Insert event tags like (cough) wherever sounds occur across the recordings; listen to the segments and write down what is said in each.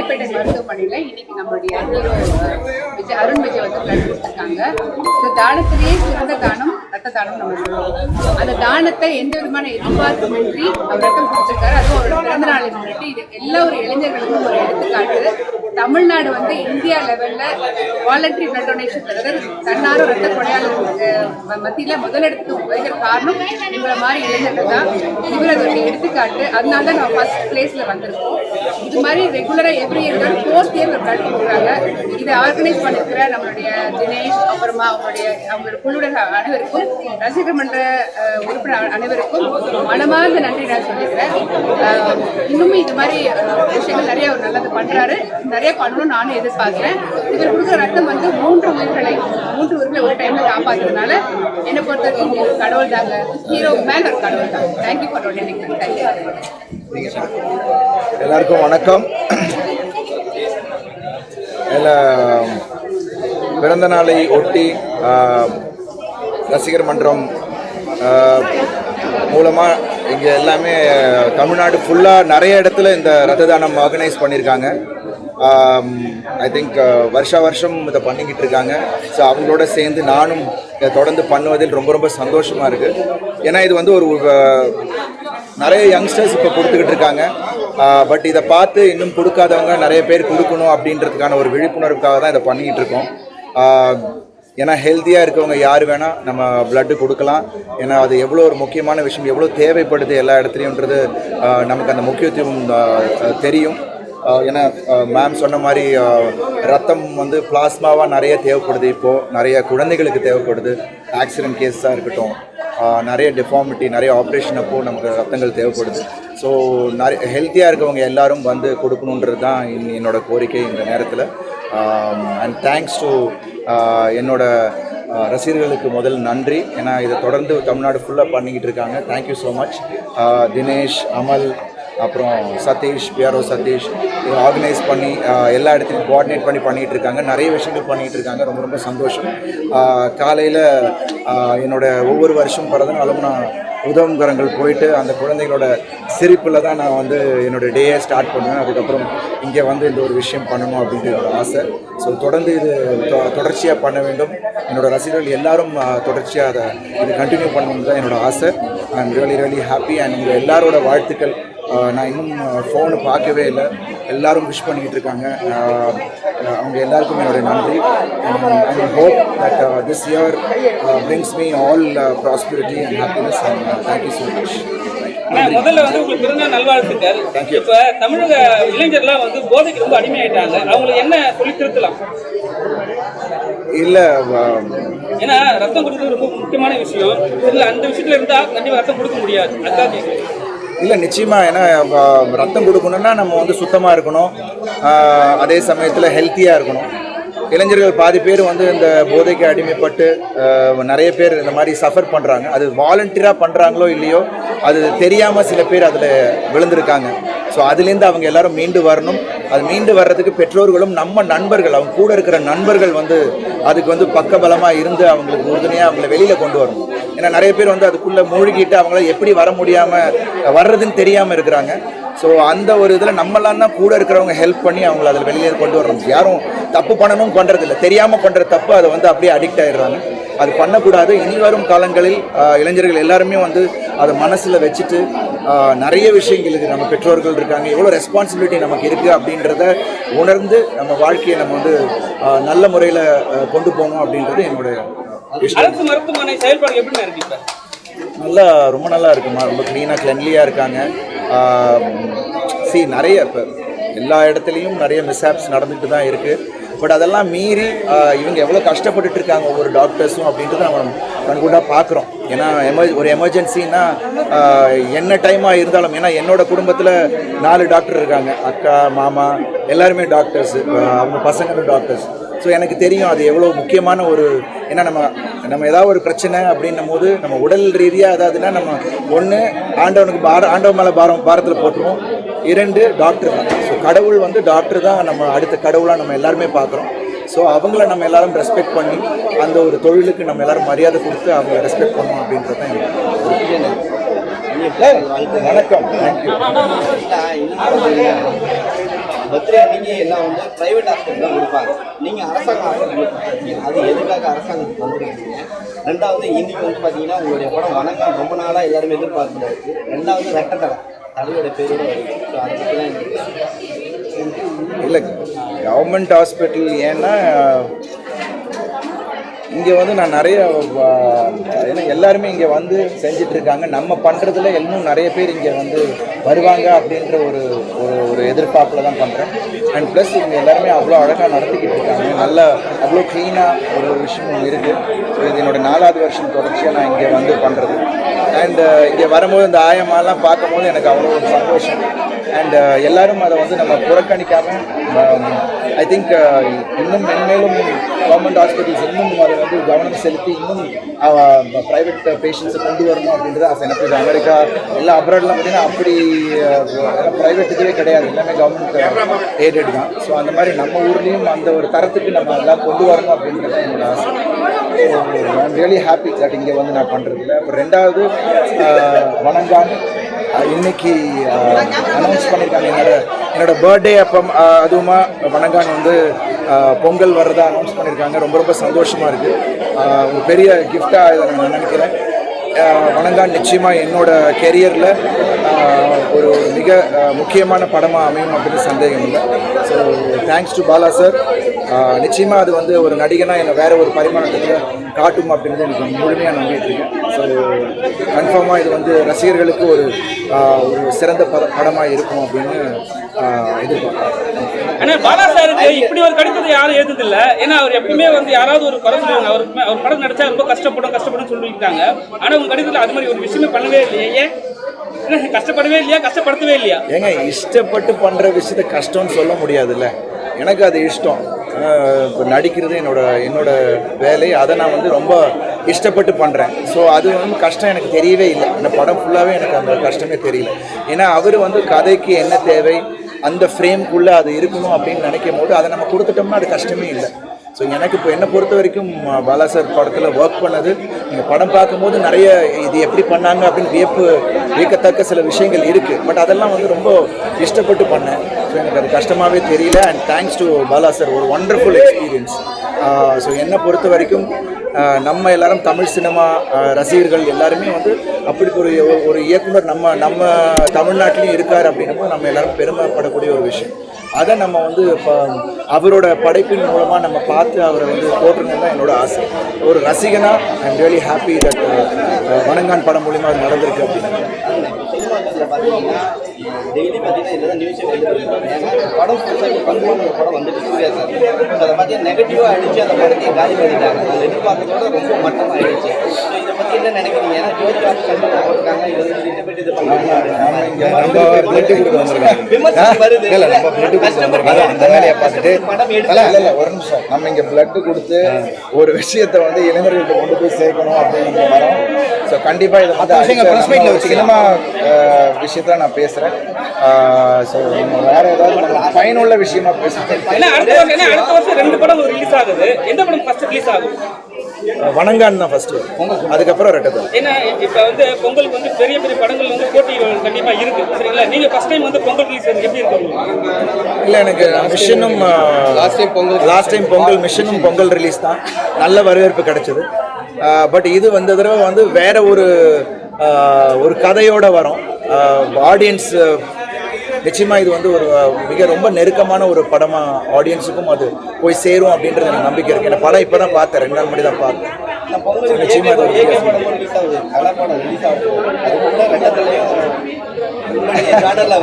ராயப்பேட்டை மருத்துவமனையில் இன்னைக்கு நம்மளுடைய ஹீரோ விஜய் அருண் விஜய் வந்து பிளட் கொடுத்துருக்காங்க. இந்த தானத்திலேயே சிறந்த தானம் ரத்த தானம் நம்ம சொல்லுவோம். அந்த தானத்தை எந்த விதமான எதிர்பார்ப்புமின்றி அவர் ரத்தம் கொடுத்துருக்காரு அதுவும் அவரோட பிறந்த நாளை முன்னிட்டு இது எல்லா ஒரு இளைஞர்களுக்கும் ஒரு எடுத்துக்காட்டு. தமிழ்நாடு வந்து இந்தியா லெவல்ல வாலண்டரி பிளட் டொனேஷன் அதாவது தன்னார ரத்த கொடையாளர்களுக்கு மத்தியில் முதலிடத்துக்கு வருகிற காரணம் இவரை மாதிரி இளைஞர்கள் தான். இவரது எடுத்துக்காட்டு. அதனால தான் நம்ம ஃபர்ஸ்ட் பிளேஸில் வந்திருக்கோம். இது மாதிரி ரெகுலரா every year fourth year blood கொடுக்குறாங்க இதை ஆர்கனைஸ் பண்ணிருக்கிற நம்மளுடைய தினேஷ் அப்புறமா அவங்களுடைய அவங்களோட குழுவினர் அனைவருக்கும் ரசிகர் மன்ற உறுப்பினர் அனைவருக்கும் மனமார்ந்த நன்றி நான் சொல்லிக்கிறேன். இன்னும் இது மாதிரி விஷயங்கள் நிறைய அவர் நல்லது பண்றாரு. நிறைய பண்ணணும்னு நானும் எதிர்பார்க்கிறேன். இவர் கொடுக்குற ரத்தம் வந்து மூன்று உயிர்களை மூன்று உயிர்களை ஒரு டைம்ல காப்பாற்றுறதுனால என்னை பொறுத்த வரைக்கும் கடவுள் தாங்க ஹீரோ மேல ஒரு கடவுள் தாங்க தேங்க்யூ ஃபார் டொனேட்டிங் தேங்க்யூ எல்லாருக்கும் வணக்கம். பிறந்த நாளை ஒட்டி ரசிகர் மன்றம் மூலமாக இங்கே எல்லாமே தமிழ்நாடு ஃபுல்லாக நிறைய இடத்துல இந்த ரத்த தானம் ஆர்கனைஸ் பண்ணியிருக்காங்க ஐ திங்க் வருஷா வருஷம் இதை பண்ணிக்கிட்டு இருக்காங்க. ஸோ அவங்களோட சேர்ந்து நானும் இதை தொடர்ந்து பண்ணுவதில் ரொம்ப ரொம்ப சந்தோஷமாக இருக்குது ஏன்னா இது வந்து ஒரு நிறைய யங்ஸ்டர்ஸ் இப்போ கொடுத்துக்கிட்டு இருக்காங்க. பட் இதை பார்த்து இன்னும் கொடுக்காதவங்க நிறைய பேர் கொடுக்கணும் அப்படின்றதுக்கான ஒரு விழிப்புணர்வுக்காக தான் இதை பண்ணிக்கிட்டு இருக்கோம். ஏன்னா ஹெல்த்தியாக இருக்கவங்க யார் வேணால் நம்ம பிளட்டு கொடுக்கலாம். ஏன்னா அது எவ்வளோ ஒரு முக்கியமான விஷயம் எவ்வளோ தேவைப்படுது எல்லா இடத்துலையுன்றது நமக்கு அந்த முக்கியத்துவம் தெரியும். ஏன்னா மேம் சொன்ன மாதிரி ரத்தம் வந்து பிளாஸ்மாவாக நிறைய தேவைப்படுது இப்போது நிறைய குழந்தைகளுக்கு தேவைப்படுது. ஆக்சிடென்ட் கேஸாக இருக்கட்டும். நிறைய டிஃபார்மிட்டி நிறைய ஆப்ரேஷன் அப்போது நமக்கு ரத்தங்கள் தேவைப்படுது. ஸோ நிறைய ஹெல்த்தியாக இருக்கவங்க எல்லாரும் வந்து கொடுக்கணுன்றது தான் இன் என்னோடய கோரிக்கை இந்த நேரத்தில். அண்ட் தேங்க்ஸ் டு என்னோடய ரசிகர்களுக்கு முதல் நன்றி. ஏன்னா இதை தொடர்ந்து தமிழ்நாடு ஃபுல்லாக பண்ணிக்கிட்டு இருக்காங்க. தேங்க்யூ ஸோ மச் தினேஷ் அமல் அப்புறம் சதீஷ் பிஆர்ஓ சதீஷ் ஆர்கனைஸ் பண்ணி எல்லா இடத்துலையும் கோஆர்டினேட் பண்ணி பண்ணிகிட்டு இருக்காங்க. நிறைய விஷயங்கள் பண்ணிகிட்டு இருக்காங்க. ரொம்ப ரொம்ப சந்தோஷம். காலையில் என்னோட ஒவ்வொரு வருஷம் பிறந்தனாலும் நான் உதவங்கரங்கள் போயிட்டு அந்த குழந்தைகளோட சிரிப்பில் தான் நான் வந்து என்னோடய டேயை ஸ்டார்ட் பண்ணுவேன். அதுக்கப்புறம் இங்கே வந்து இந்த ஒரு விஷயம் பண்ணணும் அப்படின்ட்டு என்னோட ஆசை. ஸோ தொடர்ந்து இது தொ- தொடர்ச்சியாக பண்ண வேண்டும். என்னோடய ரசிகர்கள் எல்லாரும் தொடர்ச்சியாக அதை இது கண்டினியூ பண்ணணும் தான் என்னோடய ஆசை. I am really really happy and உங்கள் எல்லாரோட வாழ்த்துக்கள் நான் இன்னும் ஃபோனு பார்க்கவே இல்லை. எல்லாரும் விஷ் பண்ணிக்கிட்டு இருக்காங்க. அவங்க எல்லாருக்கும் என்னுடைய நன்றி. I hope that this year brings me all prosperity and happiness and thank you so much முதல்ல வந்து உங்களுக்கு பிறந்த நல்வாழ்த்துக்கள் இப்ப தமிழக இளைஞர்லாம் வந்து போதைக்கு ரொம்ப அடிமையாயிட்டாங்க. அவங்களுக்கு என்ன சொல்லி திருத்தலாம்? இல்லை ஏன்னா ரத்தம் கொடுக்கறது ரொம்ப முக்கியமான விஷயம். இதுல அந்த விஷயத்துல இருந்தா கண்டிப்பா ரத்தம் கொடுக்க முடியாது. கேட்குறேன் இல்லை நிச்சயமாக ஏன்னா ரத்தம் கொடுக்கணும்னா நம்ம வந்து சுத்தமாக இருக்கணும். அதே சமயத்தில் ஹெல்த்தியாக இருக்கணும். இளைஞர்கள் பாதி பேர் வந்து இந்த போதைக்கு அடிமைப்பட்டு நிறைய பேர் இந்த மாதிரி சஃபர் பண்ணுறாங்க அது வாலண்டியராக பண்ணுறாங்களோ இல்லையோ அது தெரியாமல் சில பேர் அதில் விழுந்திருக்காங்க. ஸோ அதுலேருந்து அவங்க எல்லாரும் மீண்டு வரணும். அது மீண்டு வர்றதுக்கு பெற்றோர்களும் நம்ம நண்பர்கள் அவங்க கூட இருக்கிற நண்பர்கள் வந்து அதுக்கு வந்து பக்கபலமாக இருந்து அவங்களுக்கு உறுதுணையாக அவங்கள வெளியில் கொண்டு வரணும். ஏன்னா நிறைய பேர் வந்து அதுக்குள்ளே மூழ்கிட்டு அவங்கள எப்படி வர முடியாமல் வர்றதுன்னு தெரியாமல் இருக்கிறாங்க. ஸோ அந்த ஒரு இதில் நம்மளாம் தான் கூட இருக்கிறவங்க ஹெல்ப் பண்ணி அவங்கள அதில் வெளியே கொண்டு வரணும். யாரும் தப்பு பண்ணணும் பண்ணுறதில்ல தெரியாமல் பண்ணுற தப்பு அதை வந்து அப்படியே அடிக்ட் ஆகிடுறாங்க அது பண்ணக்கூடாது. இனி வரும் காலங்களில் இளைஞர்கள் எல்லாருமே வந்து அதை மனசில் வச்சுட்டு நிறைய விஷயங்களுக்கு நம்ம பெற்றோர்கள் இருக்காங்க எவ்வளோ ரெஸ்பான்சிபிலிட்டி நமக்கு இருக்குது அப்படின்றத உணர்ந்து நம்ம வாழ்க்கையை நம்ம வந்து நல்ல முறையில் கொண்டு போகணும் அப்படின்றது என்னுடைய அரசு மருத்துவமனை செயல்பாடு எப்படி இருக்கு இப்ப? நல்லா ரொம்ப நல்லா இருக்குமா? ரொம்ப க்ளீனாக கிளென்லியாக இருக்காங்க. சி நிறைய இப்போ எல்லா இடத்துலையும் நிறைய மிஸ்ஹாப்ஸ் நடந்துட்டு தான் இருக்குது பட் அதெல்லாம் மீறி இவங்க எவ்வளோ கஷ்டப்பட்டுட்டு இருக்காங்க ஒவ்வொரு டாக்டர்ஸும் அப்படின்றத நம்ம கண்கூடாக பார்க்குறோம். ஏன்னா எமர் ஒரு எமர்ஜென்சின்னா என்ன டைமாக இருந்தாலும் ஏன்னா என்னோட குடும்பத்தில் நாலு டாக்டர் இருக்காங்க. அக்கா மாமா எல்லாருமே டாக்டர்ஸ் அவங்க பசங்களும் டாக்டர்ஸ் ஸோ எனக்கு தெரியும் அது எவ்வளோ முக்கியமான ஒரு ஏன்னா நம்ம நம்ம ஏதாவது ஒரு பிரச்சனை அப்படின்னும் போது நம்ம உடல் ரீதியாக ஏதாவதுன்னா நம்ம ஒன்று ஆண்டவனுக்கு பார ஆண்டவன் மேலே பாரம் பாரத்தில் போட்டுருவோம். இரண்டு டாக்டர் தான். கடவுள் வந்து டாக்டர் தான் நம்ம அடுத்த கடவுளாக நம்ம எல்லாருமே பார்க்குறோம். ஸோ அவங்கள நம்ம எல்லாரும் ரெஸ்பெக்ட் பண்ணி அந்த ஒரு தொழிலுக்கு நம்ம எல்லாரும் மரியாதை கொடுத்து அவங்க ரெஸ்பெக்ட் பண்ணணும் அப்படின்றது தான் என்னோட வணக்கம். தேங்க்யூ பர்த்டே அன்னைக்கு எல்லாம் வந்து பிரைவேட் ஹாஸ்பிட்டல் தான் கொடுப்பாங்க. நீங்கள் அரசாங்க ஹாஸ்பிட்டல் அது எதுக்காக அரசாங்கத்துக்கு வந்துருக்கீங்க? ரெண்டாவது இன்னைக்கு வந்து பார்த்தீங்கன்னா உங்களுடைய படம் வணக்கம். ரொம்ப நாளாக எல்லாருமே எதிர்பார்ப்புல இருக்கு ரெண்டாவது ரெட்டத்தலை தலையோட பேரோட ஸோ அதை பற்றி தான் எனக்கு இல்லை கவர்மெண்ட் ஹாஸ்பிட்டல் ஏன்னா இங்கே வந்து நான் நிறைய ஏன்னா எல்லாருமே இங்கே வந்து செஞ்சுட்டு இருக்காங்க நம்ம பண்ணுறதுல இன்னும் நிறைய பேர் இங்கே வந்து வருவாங்க அப்படின்ற ஒரு ஒரு ஒரு எதிர்பார்ப்பில் தான் பண்ணுறேன் அண்ட் ப்ளஸ் இவங்க எல்லாருமே அவ்வளோ அழகாக நடத்திக்கிட்டு இருக்காங்க நல்ல அவ்வளோ க்ளீனாக ஒரு விஷயம் இருக்குது ஸோ இது என்னோடய நாலாவது வருஷம் தொடர்ச்சியாக நான் இங்கே வந்து பண்ணுறது அண்ட் uh, இங்கே வரும்போது இந்த ஆயமாலாம் பார்க்கும்போது எனக்கு அவ்வளோ ஒரு சந்தோஷம். அண்ட் uh, எல்லாரும் அதை வந்து நம்ம புறக்கணிக்காம um, ஐ திங்க் uh, இன்னும் மென்மேலும் கவர்மெண்ட் ஹாஸ்பிட்டல்ஸ் இன்னும் அதை வந்து கவனம் செலுத்தி இன்னும் uh, ப்ரைவேட் பேஷண்ட்ஸை கொண்டு வரணும் அப்படின்றது ஆசை. எனக்கு இது அமெரிக்கா எல்லா அப்ராட்லாம் பார்த்தீங்கன்னா அப்படி ப்ரைவேட் இதுவே கிடையாது. எல்லாமே கவர்மெண்ட் எய்டட் தான். ஸோ அந்த மாதிரி நம்ம ஊர்லேயும் அந்த ஒரு தரத்துக்கு நம்ம எல்லாம் கொண்டு வரணும் அப்படின்றது என்னோட ஆசை. ஐம் ரியலி ஹாப்பி தட் இங்கே வந்து நான் பண்ணுறதில்ல அப்புறம் ரெண்டாவது வணங்கான் இன்னைக்கு அனௌன்ஸ் பண்ணியிருக்காங்க என்னோட என்னோட பர்த்டே அப்போ அதுவுமா வணங்கான் வந்து பொங்கல் வர்றதா அனௌன்ஸ் பண்ணியிருக்காங்க ரொம்ப ரொம்ப சந்தோஷமாக இருக்குது ஒரு பெரிய கிஃப்டாக இதை நான் நினைக்கிறேன். வணங்கான் நிச்சயமாக என்னோட கெரியரில் ஒரு ஒரு மிக முக்கியமான படமாக அமையும் அப்படின்னு சந்தேகம் இல்லை. So thanks to Bala sir நிச்சயமாக அது வந்து ஒரு நடிகனாக என்னை வேறு ஒரு பரிமாணத்தில் காட்டும் அப்படின்றது எனக்கு முழுமையாக நம்பிட்டு இருக்கேன். கன்ஃபார்மாக இது வந்து ரசிகர்களுக்கு ஒரு ஒரு சிறந்த பட படமாக இருக்கும் அப்படின்னு எதிர்பார்க்குறேன் பாலா சாருக்கு இப்படி ஒரு கடிதத்தை யாரும் எழுதுது இல்ல ஏன்னா அவர் எப்பவுமே வந்து யாராவது ஒரு குறை சொல்லுவாங்க. அவருக்கு அவர் படம் நடிச்சா ரொம்ப கஷ்டப்படும் கஷ்டப்படும் சொல்லியிருக்காங்க. ஆனா உங்க கடிதத்துல அது மாதிரி ஒரு விஷயமே பண்ணவே இல்லையே. கஷ்டப்படவே இல்லையா? கஷ்டப்படுத்தவே இல்லையா? ஏங்க இஷ்டப்பட்டு பண்ணுற விஷயத்த கஷ்டம்னு சொல்ல முடியாதுல்ல. எனக்கு அது இஷ்டம். இப்போ நடிக்கிறது என்னோட என்னோட வேலை. அதை நான் வந்து ரொம்ப இஷ்டப்பட்டு பண்ணுறேன் ஸோ அது வந்து கஷ்டம் எனக்கு தெரியவே இல்லை. அந்த படம் ஃபுல்லாகவே எனக்கு அந்த கஷ்டமே தெரியல. ஏன்னா அவர் வந்து கதைக்கு என்ன தேவை அந்த ஃப்ரேம்குள்ளே அது இருக்கணும் அப்படின்னு நினைக்கும் போது அதை நம்ம கொடுத்துட்டோம்னா அது கஷ்டமே இல்லை. ஸோ எனக்கு இப்போ என்னை பொறுத்த வரைக்கும் பாலா சார் படத்தில் ஒர்க் பண்ணது நீங்கள் படம் பார்க்கும்போது நிறைய இது எப்படி பண்ணாங்க அப்படின்னு வியப்பு வியக்கத்தக்க சில விஷயங்கள் இருக்குது பட் அதெல்லாம் வந்து ரொம்ப இஷ்டப்பட்டு பண்ணேன். ஸோ எனக்கு அது கஷ்டமாகவே தெரியல. And thanks to Bala sir ஒரு ஒண்டர்ஃபுல் எக்ஸ்பீரியன்ஸ் ஸோ என்னை பொறுத்த வரைக்கும் நம்ம எல்லாரும் தமிழ் சினிமா ரசிகர்கள் எல்லாருமே வந்து அப்படி ஒரு ஒரு இயக்குனர் நம்ம நம்ம தமிழ்நாட்டிலையும் இருக்கார் அப்படின்னப்போ நம்ம எல்லாரும் பெருமைப்படக்கூடிய ஒரு விஷயம். அதை நம்ம வந்து இப்போ அவரோட படைப்பின் மூலமாக நம்ம பார்த்து அவரை வந்து போட்டுருந்தது தான் என்னோட ஆசை. ஒரு ரசிகனாக I'm am really happy that Vanangaan படம் மூலிமா அது நடந்திருக்கு அப்படின்னு. சினிமாக்கத்தில் பார்த்தீங்கன்னா டெய்லி பார்த்தீங்கன்னா இதில் தான் நியூஸே ஏன்னா படம் புதுசாக பங்குவான படம் வந்துட்டு சூர்யா சார் ஸோ அதை பார்த்தீங்கன்னா நெகட்டிவாக அடித்து அந்த படத்தையே காலி பண்ணிட்டாங்க. அந்த எதிர்பார்க்கறதோட ரொம்ப மட்டமாக ஆயிடுச்சு ஸோ இதை பற்றி என்ன நினைக்கிறீங்க? ஏன்னா ஜோதி ஆஃப் கண்டிப்பாக போட்டிருக்காங்க இது வந்து இது. (laughs) விமர்சனம் வருது. ஒரு நிமிஷம். நம்ம இங்க பிளட் கொடுத்து ஒரு விஷயத்தை வந்து இளைஞர்கள்ட்ட கொண்டு போய் சேர்க்கணும் அப்படிங்கிற வரோம் ஸோ கண்டிப்பா இதை வந்து சினிமா விஷயத்துல நான் பேசுறேன். ஸோ வேற ஏதாவது பயனுள்ள விஷயமா பேசுறேன் ஏன்னா அடுத்த வருஷம் ஏன்னா அடுத்த வருஷம் ரெண்டு படம் ரிலீஸ் ஆகுது. எந்த படம் ஃபர்ஸ்ட் ரிலீஸ் ஆகும் வணங்கான் தான் ஃபர்ஸ்ட் அதுக்கப்புறம் ரெட்டத்தை ஏன்னா இப்ப வந்து பொங்கலுக்கு வந்து பெரிய பெரிய படங்கள் வந்து போட்டிகள் கண்டிப்பா இருக்கு. சரிங்களா? நீங்க ஃபர்ஸ்ட் டைம் வந்து பொங்கல் ரிலீஸ் எப்படி இருக்கு இல்லை எனக்கு மிஷனும் last time Pongal last time Pongal மிஷனும் Pongal release தான். நல்ல வரவேற்பு கிடைச்சது. பட் இது வந்த தடவை வந்து வேற ஒரு ஒரு கதையோட வரும். ஆடியன்ஸ் நிச்சயமா இது வந்து ஒரு மிக ரொம்ப நெருக்கமான ஒரு படமா ஆடியன்ஸுக்கும் அது போய் சேரும் அப்படின்றது எனக்கு நம்பிக்கை இருக்கு. இந்த படம் இப்போ தான் பார்த்தேன். ரெண்டு நாள் முன்னாடி தான் பார்த்தேன். நான் பொங்கலுக்கு நிச்சயமா ஏகே அது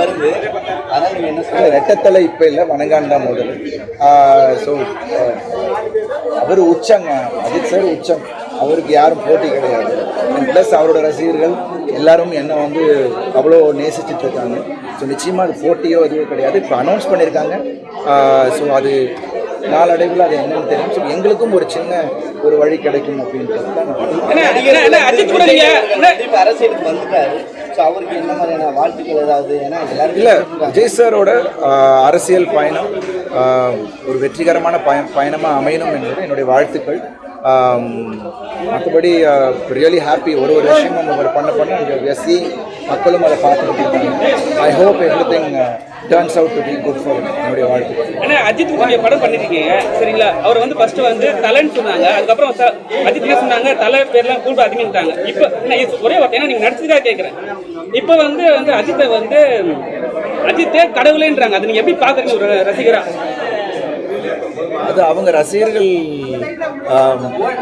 வருது. ரெட்டத்தலை இப்போ இல்லை வணங்கான் தான் முதல் ஸோ அவர் உச்சங்க. அஜித் சார் உச்சம். அவருக்கு யாரும் போட்டி கிடையாது. ப்ளஸ் அவரோட ரசிகர்கள் எல்லாரும் என்னை வந்து அவ்வளோ நேசிச்சுட்டு இருக்காங்க. ஸோ நிச்சயமாக அது போட்டியோ இதுவோ கிடையாது. இப்போ அனௌன்ஸ் பண்ணியிருக்காங்க. ஸோ அது நாளடைவில் அது என்னன்னு தெரியும். ஸோ எங்களுக்கும் ஒரு சின்ன ஒரு வழி கிடைக்கும் அப்படின்றது தான் அரசியலுக்கு வந்துட்டாரு. ஸோ அவருக்கு என்ன மாதிரியான வாழ்த்துக்கள் ஏதாவது? ஏன்னா எல்லாரும் இல்லை விஜய் சாரோட அரசியல் பயணம் ஒரு வெற்றிகரமான பய பயணமாக அமையணும் என்பது என்னுடைய வாழ்த்துக்கள். மற்றபடி ரியலி ஹாப்பி ஒரு ஒரு விஷயமும் நம்ம பண்ண பண்ண எஸ்சி மக்களும் அதை பார்த்துக்கிட்டு I hope everything turns out to be good for என்னுடைய வாழ்க்கை. ஏன்னா அஜித் கூடிய படம் பண்ணிருக்கீங்க சரிங்களா? அவர் வந்து ஃபர்ஸ்ட் வந்து தலைன்னு சொன்னாங்க அதுக்கப்புறம் ச- அஜித் என்ன சொன்னாங்க தலை பேர்லாம் கூப்பிட்டு அதிகமிட்டாங்க இப்போ என்ன இது ஒரே வார்த்தை ஏன்னா நீங்கள் நடிச்சதுக்காக கேட்குறேன் இப்போ வந்து வந்து அஜித்தை வந்து அஜித்தே கடவுளேன்றாங்க. அது நீங்கள் எப்படி பார்க்குறீங்க ஒரு ரசிகரா? அது அவங்க ரசிகர்கள்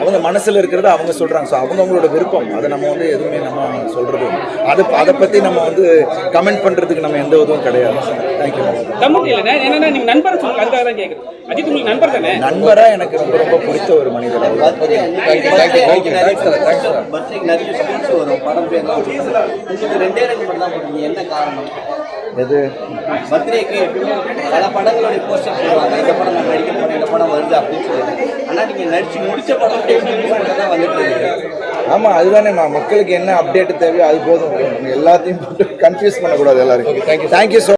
அவங்க மனசுல இருக்கிறத அவங்க சொல்றாங்க ஸோ அவங்க அவங்களோட விருப்பம் அதை நம்ம வந்து எதுவுமே நம்ம சொல்றது அது அதை பத்தி நம்ம வந்து கமெண்ட் பண்றதுக்கு நம்ம எந்த இதுவும் கிடையாது தேங்க்யூ என்னன்னா நீங்க நண்பரை சொல்லுங்க அதுக்காக தான் கேட்குறேன் அஜித் உங்களுக்கு நண்பர் தானே நண்பரா எனக்கு ரொம்ப ரொம்ப பிடித்த ஒரு மனிதர் வரும் படம் உங்களுக்கு ரெண்டே ரெண்டு படம் தான் என்ன காரணம் எது? பர்த்டேக்கு பல படங்களுடைய போஸ்டர் போடுவாங்க. இந்த படம் நான் நடிக்க போறேன் இந்த படம் வருது அப்படின்னு சொல்லிட்டு. ஆனா நீங்க நடிச்சு முடிச்ச படம் தான் வந்துட்டு இருக்கு. ஆமா அதுதானே மக்களுக்கு என்ன அப்டேட் தேவையோ அது போதும். எல்லாத்தையும் கன்ஃபியூஸ் பண்ணக்கூடாது எல்லாரும் தேங்க்யூ ஸோ